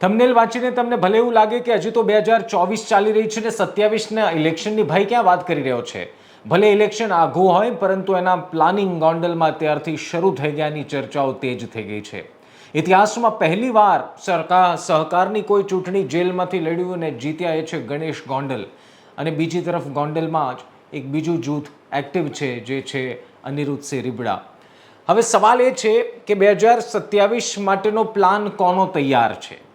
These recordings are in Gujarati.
થંબનેલ વાંચીને તમને ભલે એવું લાગે કે હજી તો બે હજાર ચોવીસ ચાલી રહી છે ને સત્યાવીસના ઇલેક્શનની ભાઈ ક્યાં વાત કરી રહ્યો છે? ભલે ઇલેક્શન આઘું હોય, પરંતુ એના પ્લાનિંગ ગોંડલમાં ત્યારથી શરૂ થઈ ગયાની ચર્ચાઓ તેજ થઈ ગઈ છે. ઇતિહાસમાં પહેલીવાર સરકાર, સહકારની કોઈ ચૂંટણી જેલમાંથી લડ્યું અને જીત્યા એ છે ગણેશ ગોંડલ. અને બીજી તરફ ગોંડલમાં જ એક બીજું જૂથ એક્ટિવ છે, જે છે અનિરુદ્ધસિંહ રીબડા. હવે સવાલ એ છે કે બે હજાર સત્યાવીસ માટેનો પ્લાન કોનો તૈયાર છે?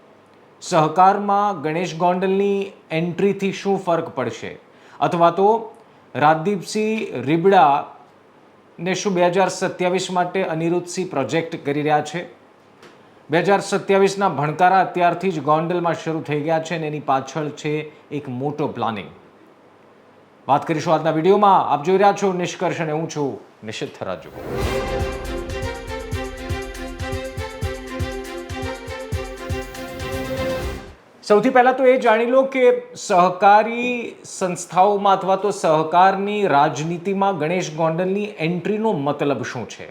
સહકારમાં ગણેશ ગોંડલની એન્ટ્રીથી શું ફરક પડશે? અથવા તો રાજદીપસિંહ રીબડા ને શું બે હજાર સત્યાવીસ માટે અનિરુદ્ધસિંહ પ્રોજેક્ટ કરી રહ્યા છે? બે હજાર સત્યાવીસના ભણકારા અત્યારથી જ ગોંડલમાં શરૂ થઈ ગયા છે અને એની પાછળ છે એક મોટો પ્લાનિંગ વાત કરીશું આજના વિડીયોમાં. આપ જોઈ રહ્યા છો નિષ્કર્ષ અને હું છું નિશિત થરાજુ. સૌથી પહેલાં તો એ જાણી લો કે સહકારી સંસ્થાઓમાં અથવા તો સહકારની રાજનીતિમાં ગણેશ ગોંડલની એન્ટ્રીનો મતલબ શું છે?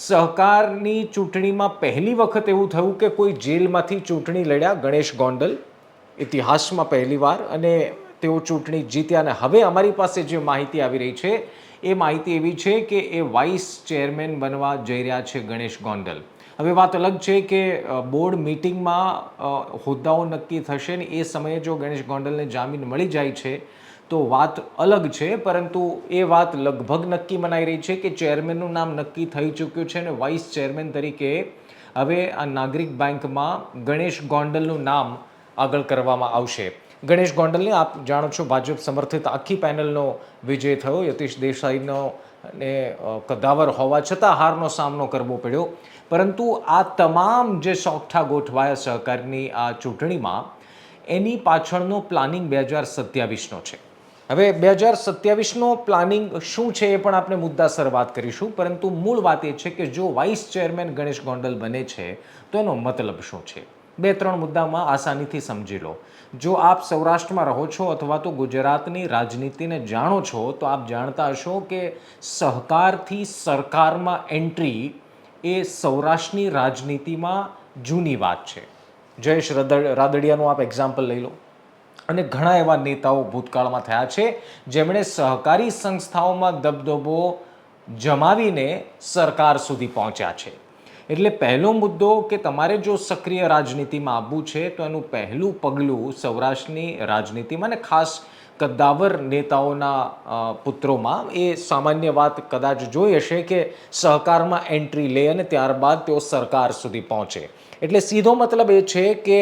સહકારની ચૂંટણીમાં પહેલી વખત એવું થયું કે કોઈ જેલમાંથી ચૂંટણી લડ્યા ગણેશ ગોંડલ, ઇતિહાસમાં પહેલીવાર અને તેઓ ચૂંટણી જીત્યા અને હવે અમારી પાસે જે માહિતી આવી રહી છે, એ માહિતી એવી છે કે એ વાઇસ ચેરમેન બનવા જઈ રહ્યા છે ગણેશ ગોંડલ. હવે વાત અલગ છે કે બોર્ડ મિટિંગમાં હોદ્દાઓ નક્કી થશે ને એ સમયે જો ગણેશ ગોંડલને જામીન મળી જાય છે, તો વાત અલગ છે, પરંતુ એ વાત લગભગ નક્કી મનાઈ રહી છે કે ચેરમેનનું નામ નક્કી થઈ ચૂક્યું છે અને વાઇસ ચેરમેન તરીકે હવે આ નાગરિક બેંકમાં ગણેશ ગોંડલનું નામ આગળ કરવામાં આવશે. ગણેશ ગોંડલને આપ જાણો છો ભાજપ સમર્થિત આખી પેનલનો વિજય થયો, યતીશ દેસાઈનો ને અ, કદાવર હોવા છતાં હારનો સામનો કરવો પડ્યો. પરંતુ આ તમામ જે સોગઠા ગોઠવાયા સહકારની આ ચૂંટણીમાં એની પાછળનો પ્લાનિંગ બે હજાર સત્યાવીસનો છે. હવે બે હજાર સત્યાવીસનો પ્લાનિંગ શું છે એ પણ આપણે મુદ્દાસર વાત કરીશું. પરંતુ મૂળ વાત એ છે કે જો વાઇસ ચેરમેન ગણેશ ગોંડલ બને છે તો એનો મતલબ શું છે? બે ત્રણ મુદ્દામાં આસાનીથી સમજી લો. જો આપ સૌરાષ્ટ્રમાં રહો છો અથવા તો ગુજરાતની રાજનીતિને જાણો છો, તો આપ જાણતા હશો કે સહકારથી સરકારમાં એન્ટ્રી એ સૌરાષ્ટ્રની રાજનીતિમાં જૂની વાત છે. જયેશ રાદડિયાનું આપ એક્ઝામ્પલ લઈ લો. અને ઘણા એવા નેતાઓ ભૂતકાળમાં થયા છે, જેમણે સહકારી સંસ્થાઓમાં દબદબો જમાવીને સરકાર સુધી પહોંચ્યા છે. એટલે પહેલો મુદ્દો કે તમારે જો સક્રિય રાજનીતિમાં આવવું છે, તો એનું પહેલું પગલું સૌરાષ્ટ્રની રાજનીતિમાં ને ખાસ કદ્દાવર નેતાઓના પુત્રોમાં. એ સામાન્ય વાત કદાચ જોઈ હશે કે સહકારમાં એન્ટ્રી લે અને ત્યારબાદ તેઓ સરકાર સુધી પહોંચે. એટલે સીધો મતલબ એ છે કે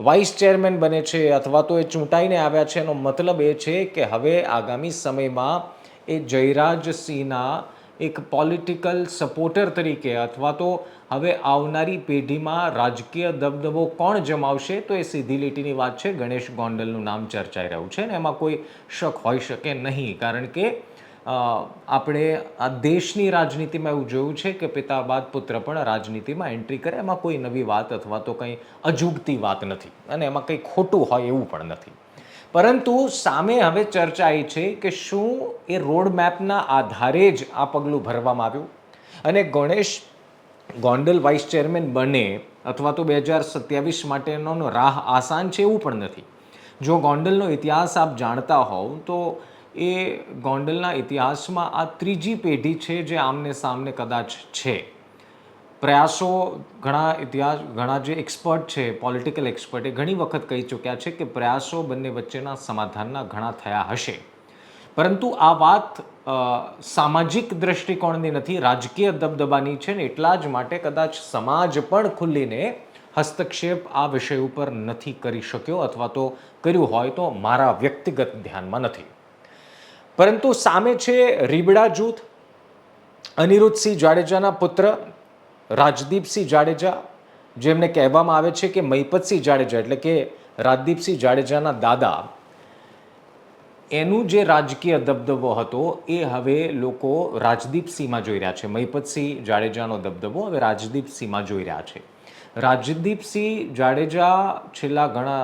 વાઇસ ચેરમેન બને છે અથવા તો એ ચૂંટાઈને આવ્યા છે, એનો મતલબ એ છે કે હવે આગામી સમયમાં એ જયરાજસિંહના એક પોલિટિકલ સપોર્ટર તરીકે અથવા તો હવે આવનારી પેઢીમાં રાજકીય દબદબો કોણ જમાવશે તો એ સીધી લીટીની વાત છે. ગણેશ ગોંડલનું નામ ચર્ચાઈ રહ્યું છે ને એમાં કોઈ શક હોઈ શકે નહીં. કારણ કે આપણે આ દેશની રાજનીતિમાં એવું જોયું છે કે પિતા બાદ પુત્ર પણ રાજનીતિમાં એન્ટ્રી કરે. એમાં કોઈ નવી વાત અથવા તો કંઈ અજુગતી વાત નથી અને એમાં કંઈ ખોટું હોય એવું પણ નથી. પરંતુ સામે હવે ચર્ચા એ છે કે શું એ રોડ મેપના આધારે જ આ પગલું ભરવામાં આવ્યું? અને ગણેશ ગોંડલ વાઇસ ચેરમેન બને અથવા તો બે હજાર સત્યાવીસ માટેનો રાહ આસાન છે એવું પણ નથી. જો ગોંડલનો ઇતિહાસ આપ જાણતા હોવ, તો એ ગોંડલના ઇતિહાસમાં આ ત્રીજી પેઢી છે જે આમને સામને કદાચ છે. પ્રયાસો, ઘણા ઇતિહાસ, ઘણા જે એક્સપર્ટ છે પોલિટિકલ એક્સપર્ટ એ ઘણી વખત કહી ચૂક્યા છે કે પ્રયાસો બંને વચ્ચેના સમાધાનના ઘણા થયા હશે. પરંતુ આ વાત સામાજિક દ્રષ્ટિકોણની નથી, રાજકીય દબદબાની છે ને એટલા જ માટે કદાચ સમાજ પણ ખુલ્લીને હસ્તક્ષેપ આ વિષય ઉપર નથી કરી શક્યો અથવા તો કર્યું હોય તો મારા વ્યક્તિગત ધ્યાનમાં નથી. પરંતુ સામે છે રીબડા જૂથ, અનિરુદ્ધસિંહ જાડેજાના પુત્ર રાજદીપસિંહ જાડેજા, જેમને કહેવામાં આવે છે કે મહિપતસિંહ જાડેજા, એટલે કે રાજદીપસિંહ જાડેજાના દાદા, એનું જે રાજકીય દબદબો હતો એ હવે લોકો રાજદીપસિંહમાં જોઈ રહ્યા છે. મહિપતસિંહ જાડેજાનો દબદબો હવે રાજદીપસિંહમાં જોઈ રહ્યા છે. રાજદીપસિંહ જાડેજા છેલ્લા ઘણા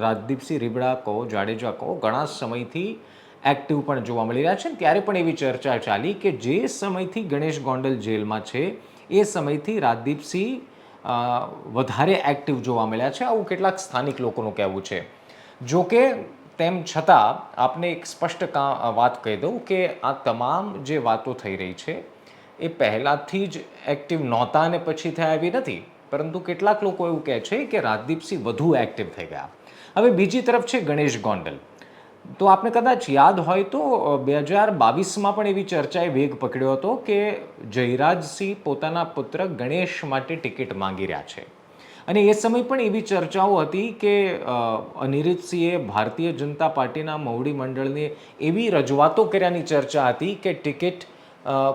રાજદીપસિંહ રીબડા કહો જાડેજા કહો ઘણા સમયથી એક્ટિવ પણ જોવા મળી રહ્યા છે ત્યારે પણ એવી ચર્ચા ચાલી કે જે સમયથી ગણેશ ગોંડલ જેલમાં છે એ સમયથી રાજદીપસિંહ વધારે એક્ટિવ જોવા મળ્યા છે. આવું કેટલાક સ્થાનિક લોકોનું કહેવું છે. જો કે તેમ છતાં આપને એક સ્પષ્ટ વાત કહી દઉં કે આ તમામ જે વાતો થઈ રહી છે એ પહેલાંથી જ એક્ટિવ નહોતા અને પછી થયા એવી નથી. પરંતુ કેટલાક લોકો એવું કહે છે કે રાજદીપસિંહ વધુ એક્ટિવ થઈ ગયા. હવે બીજી તરફ છે ગણેશ ગોંડલ. તો આપને કદાચ યાદ હોય તો બે હજાર બાવીસમાં પણ એવી ચર્ચાએ વેગ પકડ્યો હતો કે જયરાજસિંહ પોતાના પુત્ર ગણેશ માટે ટિકિટ માંગી રહ્યા છે. અને એ સમય પણ એવી ચર્ચાઓ હતી કે અનિરુદ્ધસિંહે ભારતીય જનતા પાર્ટીના મહુડી મંડળને એવી રજૂઆતો કર્યાની ચર્ચા હતી કે ટિકિટ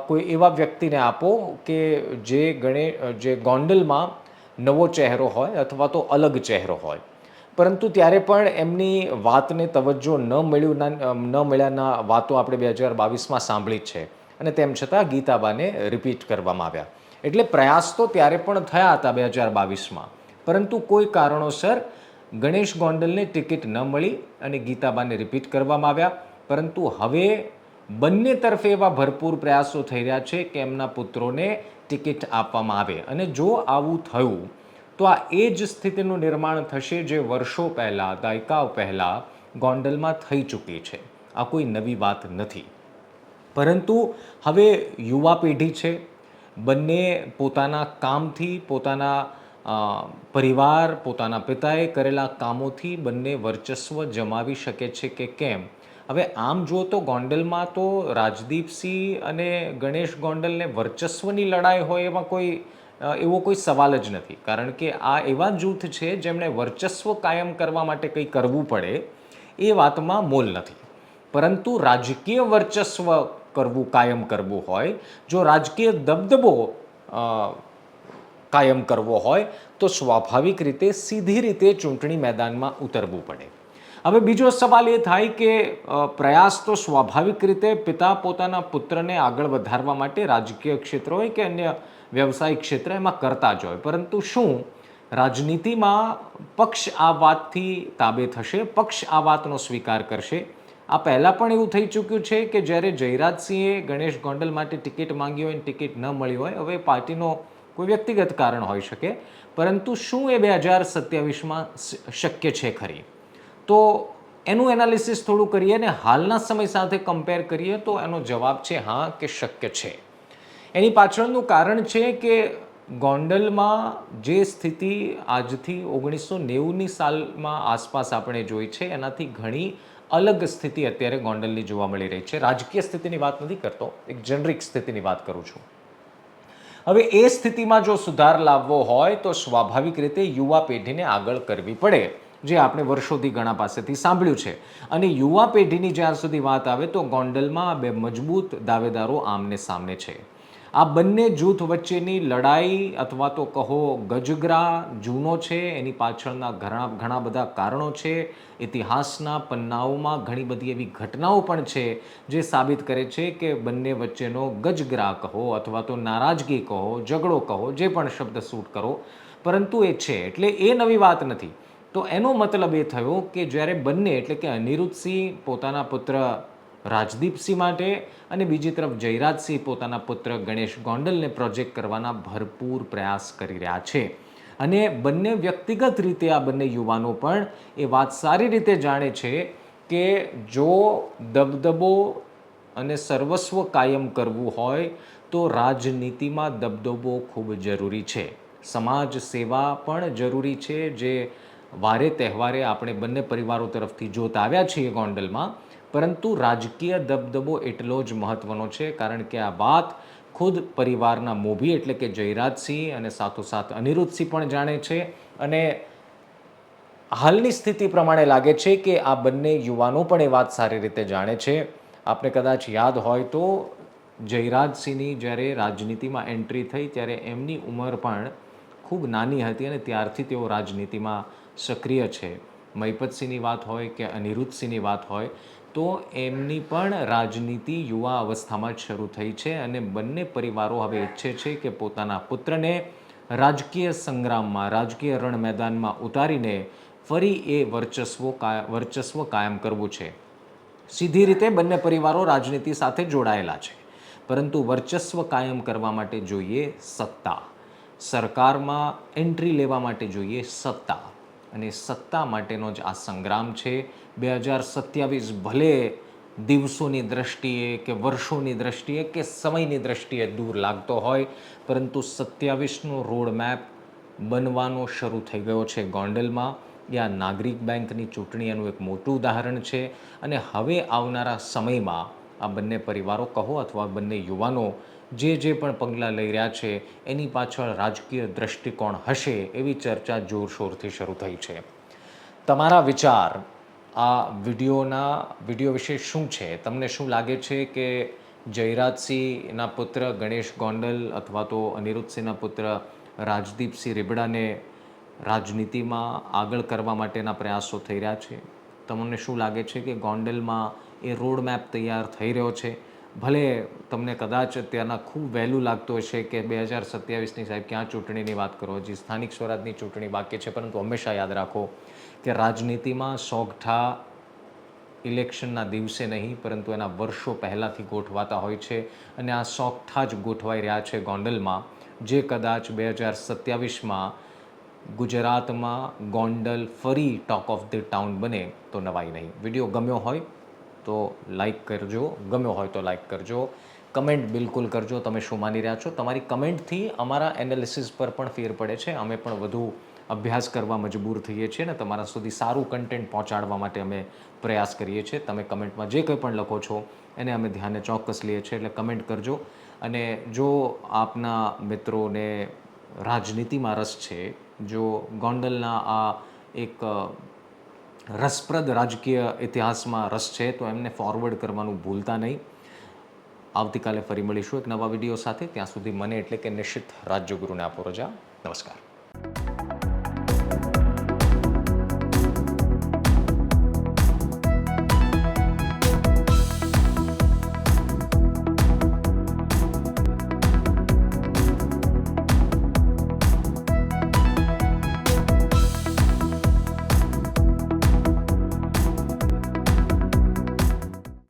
કોઈ એવા વ્યક્તિને આપો કે જે ગણે જે ગોંડલમાં નવો ચહેરો હોય અથવા તો અલગ ચહેરો હોય. પરંતુ ત્યારે પણ એમની વાતને તવજ્જો ન મળ્યું ન મળ્યાના વાતો આપણે બે હજાર બાવીસમાં સાંભળી જ છે. અને તેમ છતાં ગીતાબાને રિપીટ કરવામાં આવ્યા. એટલે પ્રયાસ તો ત્યારે પણ થયા હતા બે હજાર બાવીસમાં. પરંતુ કોઈ કારણોસર ગણેશ ગોંડલને ટિકિટ ન મળી અને ગીતાબાને રિપીટ કરવામાં આવ્યા. પરંતુ હવે બંને તરફે એવા ભરપૂર પ્રયાસો થઈ રહ્યા છે કે એમના પુત્રોને ટિકિટ આપવામાં આવે. અને જો આવું થયું તો આ એ જ સ્થિતિનું નિર્માણ થશે જે વર્ષો પહેલાં, દાયકાઓ પહેલાં ગોંડલમાં થઈ ચૂકી છે. આ કોઈ નવી વાત નથી. પરંતુ હવે યુવા પેઢી છે. બંને પોતાના કામથી, પોતાના પરિવાર, પોતાના પિતાએ કરેલા કામોથી બંને વર્ચસ્વ જમાવી શકે છે કે કેમ? હવે આમ જુઓ તો ગોંડલમાં તો રાજદીપસિંહ અને ગણેશ ગોંડલને વર્ચસ્વની લડાઈ હોય એમાં કોઈ એવો કોઈ સવાલ જ નથી. કારણ કે આ એવા જૂથ છે જેમણે વર્ચસ્વ કાયમ કરવા માટે કંઈ કરવું પડે, એ વાતમાં મોલ નથી. પરંતુ રાજકીય વર્ચસ્વ કરવું, કાયમ કરવું હોય, જો રાજકીય દબદબો કાયમ કરવો હોય, તો સ્વાભાવિક રીતે સીધી રીતે ચૂંટણી મેદાનમાં ઉતરવું પડે. હવે બીજો સવાલ એ થાય કે પ્રયાસ તો સ્વાભાવિક રીતે પિતા પોતાના પુત્રને આગળ વધારવા માટે રાજકીય ક્ષેત્ર હોય કે અન્ય વ્યવસાયિક ક્ષેત્ર એમાં કરતા જ હોય. પરંતુ શું રાજનીતિમાં પક્ષ આ વાતથી તાબે થશે? પક્ષ આ વાતનો સ્વીકાર કરશે? આ પહેલાં પણ એવું થઈ ચૂક્યું છે કે જ્યારે જયરાજસિંહે ગણેશ ગોંડલ માટે ટિકિટ માંગી હોય અને ટિકિટ ન મળી હોય, હવે પાર્ટીનો કોઈ વ્યક્તિગત કારણ હોઈ શકે. પરંતુ શું એ બે હજાર સત્યાવીસમાં શક્ય છે ખરી? તો એનું એનાલિસિસ થોડું કરીએ અને હાલના સમય સાથે કમ્પેર કરીએ તો એનો જવાબ છે, હા, કે શક્ય છે. એની પાછળનું કારણ છે કે ગોંડલમાં જે સ્થિતિ આજથી ઓગણીસો નેવુંની સાલમાં આસપાસ આપણે જોઈ છે, એનાથી ઘણી અલગ સ્થિતિ અત્યારે ગોંડલની જોવા મળી રહી છે. રાજકીય સ્થિતિની વાત નથી કરતો, એક જનરિક સ્થિતિની વાત કરું છું. હવે એ સ્થિતિમાં જો સુધાર લાવવો હોય, તો સ્વાભાવિક રીતે યુવા પેઢીને આગળ કરવી પડે, જે આપણે વર્ષોથી ઘણા પાસેથી સાંભળ્યું છે. અને યુવા પેઢીની જ્યાં સુધી વાત આવે, તો ગોંડલમાં બે મજબૂત દાવેદારો આમને સામને છે. આ બંને જૂથ વચ્ચેની લડાઈ અથવા તો કહો ગજગ્રા જૂનો છે, એની પાછળના ઘણા ઘણા બધા કારણો છે. ઇતિહાસના પન્નાઓમાં ઘણી બધી એવી ઘટનાઓ પણ છે જે સાબિત કરે છે કે બંને વચ્ચેનો ગજગ્રા કહો અથવા તો નારાજગી કહો, ઝઘડો કહો, જે પણ શબ્દ સૂટ કરો. પરંતુ એ છે, એટલે એ નવી વાત નથી. તો એનો મતલબ એ થયો કે જ્યારે બંને, એટલે કે અનિરુદ્ધસિંહ પોતાના પુત્ર રાજદીપસિંહ માટે અને બીજી તરફ જયરાજસિંહ પોતાના પુત્ર ગણેશ ગોંડલને પ્રોજેક્ટ કરવાના ભરપૂર પ્રયાસ કરી રહ્યા છે. અને બંને વ્યક્તિગત રીતે આ બંને યુવાનો પણ એ વાત સારી રીતે જાણે છે કે જો દબદબો અને સર્વસ્વ કાયમ કરવું હોય તો રાજનીતિમાં દબદબો ખૂબ જરૂરી છે. સમાજ સેવા પણ જરૂરી છે જે વારે તહેવારે આપણે બંને પરિવારો તરફથી જોતા આવ્યા છીએ ગોંડલમાં. પરંતુ રાજકીય દબદબો એટલો જ મહત્વનો છે, કારણ કે આ વાત ખુદ પરિવારના મોભી એટલે કે જયરાજસિંહ અને સાથોસાથ અનિરુદ્ધસિંહ પણ જાણે છે અને હાલની સ્થિતિ પ્રમાણે લાગે છે કે આ બંને યુવાનો પણ એ વાત સારી રીતે જાણે છે. આપણે કદાચ યાદ હોય તો જયરાજસિંહની જ્યારે રાજનીતિમાં એન્ટ્રી થઈ ત્યારે એમની ઉંમર પણ ખૂબ નાની હતી અને ત્યારથી તેઓ રાજનીતિમાં સક્રિય છે. મહિપતસિંહની વાત હોય કે અનિરુદ્ધસિંહની વાત હોય તો એમની પણ રાજનીતિ યુવા અવસ્થામાં જ શરૂ થઈ છે અને બંને પરિવારો હવે ઈચ્છે છે કે પોતાના પુત્રને રાજકીય સંગ્રામમાં, રાજકીય રણ મેદાનમાં ઉતારીને ફરી એ વર્ચસ્વ વર્ચસ્વ કાયમ કરવું છે. સીધી રીતે બંને પરિવારો રાજનીતિ સાથે જોડાયેલા છે. પરંતુ વર્ચસ્વ કાયમ કરવા માટે જોઈએ સત્તા. સરકારમાં એન્ટ્રી લેવા માટે જોઈએ સત્તા. અને સત્તા માટેનો જ આ સંગ્રામ છે. બે હજાર સત્યાવીસ ભલે દિવસોની દ્રષ્ટિએ કે વર્ષોની દ્રષ્ટિએ કે સમયની દ્રષ્ટિએ દૂર લાગતો હોય, પરંતુ સત્યાવીસનો રોડમેપ બનવાનો શરૂ થઈ ગયો છે ગોંડલમાં. આ નાગરિક બેંકની ચૂંટણી એનું એક મોટું ઉદાહરણ છે. અને હવે આવનારા સમયમાં આ બંને પરિવારો કહો અથવા બંને યુવાનો જે જે પણ પગલાં લઈ રહ્યા છે, એની પાછળ રાજકીય દૃષ્ટિકોણ હશે એવી ચર્ચા જોરશોરથી શરૂ થઈ છે. તમારા વિચાર આ વિડીયોના, વીડિયો વિશે શું છે? તમને શું લાગે છે કે જયરાજસિંહના પુત્ર ગણેશ ગોંડલ અથવા તો અનિરુદ્ધસિંહના પુત્ર રાજદીપસિંહ રીબડાને રાજનીતિમાં આગળ કરવા માટેના પ્રયાસો થઈ રહ્યા છે? તમને શું લાગે છે કે ગોંડલમાં એ રોડ મેપ તૈયાર થઈ રહ્યો છે? ભલે તમને કદાચ અત્યારના ખૂબ વહેલું લાગતું હશે કે બે હજાર સત્યાવીસની સાહેબ ક્યાં ચૂંટણીની વાત કરો? હજી સ્થાનિક સ્વરાજની ચૂંટણી બાકી છે, પરંતુ હંમેશા યાદ રાખો કે રાજનીતિમાં સોગઠા ઇલેક્શનના દિવસે નહીં, પરંતુ એના વર્ષો પહેલાંથી ગોઠવાતા હોય છે અને આ સોગઠા જ ગોઠવાઈ રહ્યા છે ગોંડલમાં. જે કદાચ બે હજાર સત્યાવીસમાં ગુજરાતમાં ગોંડલ ફરી ટોક ઓફ ધ ટાઉન બને તો નવાઈ નહીં. વીડિયો ગમ્યો હોય તો લાઈક કરજો, ગમ્યો હોય તો લાઈક કરજો. કમેન્ટ બિલકુલ કરજો, તમે શું માની રહ્યા છો? તમારી કમેન્ટથી અમારા એનાલિસિસ પર પણ ફેર પડે છે. અમે પણ વધુ અભ્યાસ કરવા મજબૂર થઈએ છીએ ને તમારા સુધી સારું કન્ટેન્ટ પહોંચાડવા માટે અમે પ્રયાસ કરીએ છીએ. તમે કમેન્ટમાં જે કંઈ પણ લખો છો, એને અમે ધ્યાને ચોક્કસ લઈએ છીએ. એટલે કમેન્ટ કરજો. અને જો આપના મિત્રોને રાજનીતિમાં રસ છે, જો ગોંડલના આ એક રસપ્રદ રાજકીય ઇતિહાસમાં રસ છે, તો એમને ફોરવર્ડ કરવાનું ભૂલતા નહીં. આવતીકાલે ફરી મળીશું એક નવા વીડિયો સાથે. ત્યાં સુધી મને એટલે કે નિશ્ચિત રાજ્યગુરુને આપો રજા. નમસ્કાર.